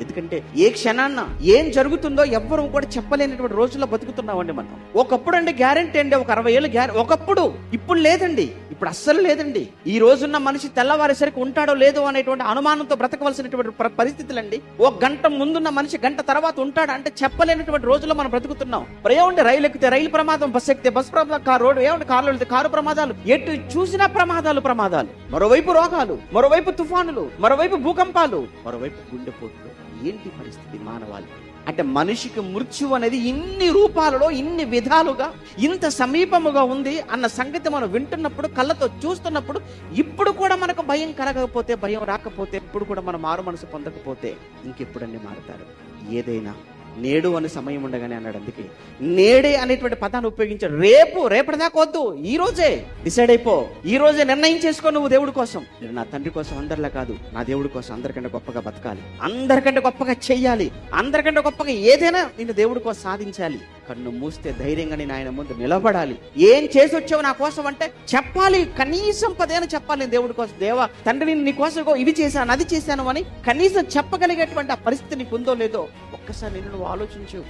ఎందుకంటే ఏ క్షణాన్న ఏం జరుగుతుందో ఎవ్వరూ కూడా చెప్పలేనటువంటి రోజుల్లో బతుకుతున్నామండి మనం. ఒకప్పుడు అండి గ్యారంటీ అండి ఒక అరవై ఏళ్ళు గ్యారె ఒకప్పుడు ఇప్పుడు లేదండి. ఇప్పుడు అస్సలు లేదండి. ఈ రోజున్న మనిషి తెల్లవారేసరికి ఉంటాడో లేదో అనేటువంటి అనుమానంతో బ్రతకవలసినటువంటి పరిస్థితులండి. ఓ గంట ముందున్న మనిషి గంట తర్వాత ఉంటాడు అంటే చెప్పలేనటువంటి రోజుల్లో మనం బ్రతుకుతున్నాం. మరి ఏమండి రైలు ఎక్కితే రైలు ప్రమాదం బస్ ఎక్కితే బస్సు ప్రమాదం కారు రోడ్డు ఏమండి కార్లు వెళ్తే కారు ప్రమాదాలు. ఎటు చూసినా ప్రమాదాలు ప్రమాదాలు. మరోవైపు రోగాలు మరోవైపు తుఫానులు మరోవైపు భూకంపాలు మరోవైపు గుండెపోట్లు. ఏంటి పరిస్థితి మానవాళి? అంటే మనిషికి మృత్యు అనేది ఇన్ని రూపాలలో ఇన్ని విధాలుగా ఇంత సమీపముగా ఉంది అన్న సంగతి మనం వింటున్నప్పుడు కళ్ళతో చూస్తున్నప్పుడు ఇప్పుడు కూడా మనకు భయం కలగకపోతే భయం రాకపోతే ఇప్పుడు కూడా మనం మారు మనసు పొందకపోతే ఇంకెప్పుడన్నీ మారుతారు. ఏదైనా నేడు అనే సమయం ఉండగానే అన్నాడు అందుకే. నేడే అనేటువంటి పదాన్ని ఉపయోగించాడు రేపు రేపటిదాకా వద్దు ఈ రోజే డిసైడ్ అయిపో. ఈ రోజే నిర్ణయం చేసుకో నువ్వు దేవుడి కోసం. నేను నా తండ్రి కోసం అందరిలా కాదు నా దేవుడి కోసం అందరికంటే గొప్పగా బతకాలి. అందరికంటే గొప్పగా చెయ్యాలి. అందరికంటే గొప్పగా ఏదైనా నేను దేవుడి కోసం సాధించాలి. కన్ను మూస్తే ధైర్యంగా నేను ఆయన ముందు నిలబడాలి. ఏం చేసి వచ్చావు నా కోసం అంటే చెప్పాలి. కనీసం పదేనా చెప్పాలి నేను దేవుడి కోసం. దేవా తండ్రి నేను నీ కోసం ఇవి చేశాను అది చేశాను అని కనీసం చెప్పగలిగేటువంటి ఆ పరిస్థితి నీకు ఉందో లేదో ఒక్కసారి నిన్ను నువ్వు ఆలోచించు.